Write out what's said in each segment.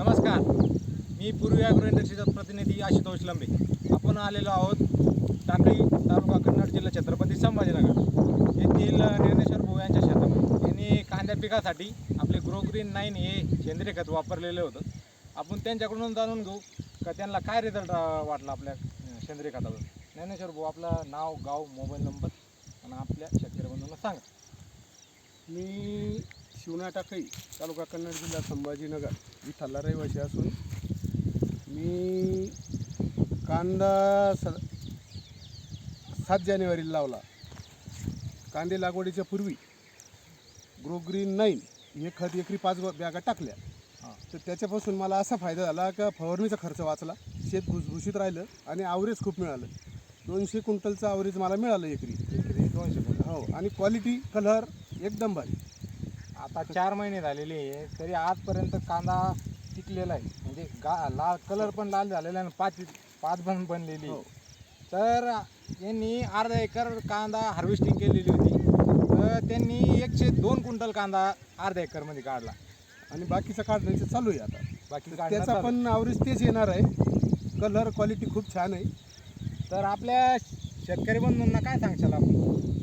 नमस्कार. मी पूर्वी ॲग्रो इंडस्ट्रीचा प्रतिनिधी आशुतोष लंबे. आपण आलेलो आहोत टाकळी तालुका कन्नड जिल्हा छत्रपती संभाजीनगर येथील ज्ञानेश्वर भाऊ यांच्या शेतामध्ये. यांनी कांद्या पिकासाठी आपले ग्रो ग्रीन नाईन हे सेंद्रिय खत वापरलेलं होतं. आपण त्यांच्याकडून जाणून घेऊ का त्यांना काय रिझल्ट वाटला आपल्या सेंद्रिय खतावर ज्ञानेश्वर भाऊ आपलं नाव गाव मोबाईल नंबर आणि आपल्या शेतकरी बंधूंना सांगा. मी शिवना टाकळी तालुका कन्नड जिल्हा संभाजीनगर. इथला रहिवासी असून मी कांदा स सात जानेवारीला लावला. कांदे लागवडीच्या पूर्वी ग्रो ग्रीन नाईन हे खत एकरी पाच बॅगा टाकल्या. हां. तर त्याच्यापासून मला असा फायदा झाला का फवारणीचा खर्च वाचला शेत भुसभुशीत राहिलं आणि आवरेज खूप मिळालं. दोनशे क्विंटलचं आवरेज मला मिळालं एकरी. एकरी दोनशे हो आणि क्वालिटी कलर एकदम भारी. आता चार महिने झालेले आहे तरी आजपर्यंत कांदा टिकलेला आहे. म्हणजे गा लाल कलर पण लाल झालेला आहे आणि पाच पाच पण बनलेली आहे. हो. तर यांनी अर्धा एकर कांदा हार्वेस्टिंग केलेली होती. तर त्यांनी एकशे दोन क्विंटल कांदा अर्ध्या एकरमध्ये काढला. आणि बाकीचं काढण्याचं चालू आहे आता. बाकी त्याचा. पण आवरेज तेच येणार आहे. कलर क्वालिटी खूप छान आहे. तर आपल्या शेतकरी बंधूंना काय सांगशाल आपण?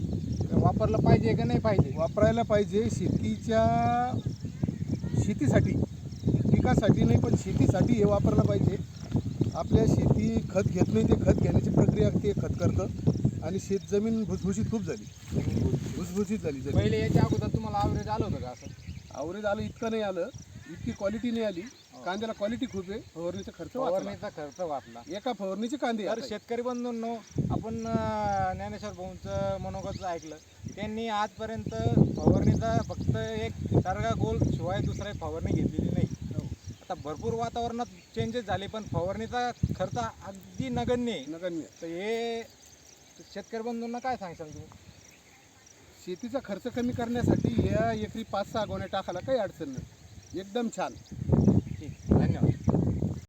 वापरलं पाहिजे का नाही पाहिजे? वापरायला पाहिजे शेतीच्या शेतीसाठी पिकासाठी नाही पण शेतीसाठी हे वापरलं पाहिजे. आपल्या शेती खत घेत नाही ते खत घेण्याची प्रक्रिया ते खत करतं. आणि शेत जमीन भुसभुशीत खूप झाली. भुसभुशीत झाली जमीन. पहिले याच्या अगोदर तुम्हाला आवरेज आलं होतं का असं? आवरेज आलं इतकं नाही आलं. इतकी क्वालिटी नाही आली. कांद्याला क्वालिटी खूप आहे. फवारणीचा खर्च वाचला. फवारणीचा खर्च वाचला. एका फवारणीचे कांदे तर आता. शेतकरी बंधूंनो आपण अं, ज्ञानेश्वर भाऊंचं मनोगत ऐकलं. त्यांनी आजपर्यंत फवारणीचा फक्त एक सरगा गोल शिवाय दुसरा एक फवारणी घेतलेली नाही. आता भरपूर वातावरणात चेंजेस झाले पण फवारणीचा खर्च अगदी नगण्य आहे. नगण्य तर हे शेतकरी बंधूंना काय सांगशाल तुम्ही? शेतीचा खर्च कमी करण्यासाठी या एकरी पाच सहा गोण्या टाकायला काही अडचण नाही. एकदम छान. đánh rồi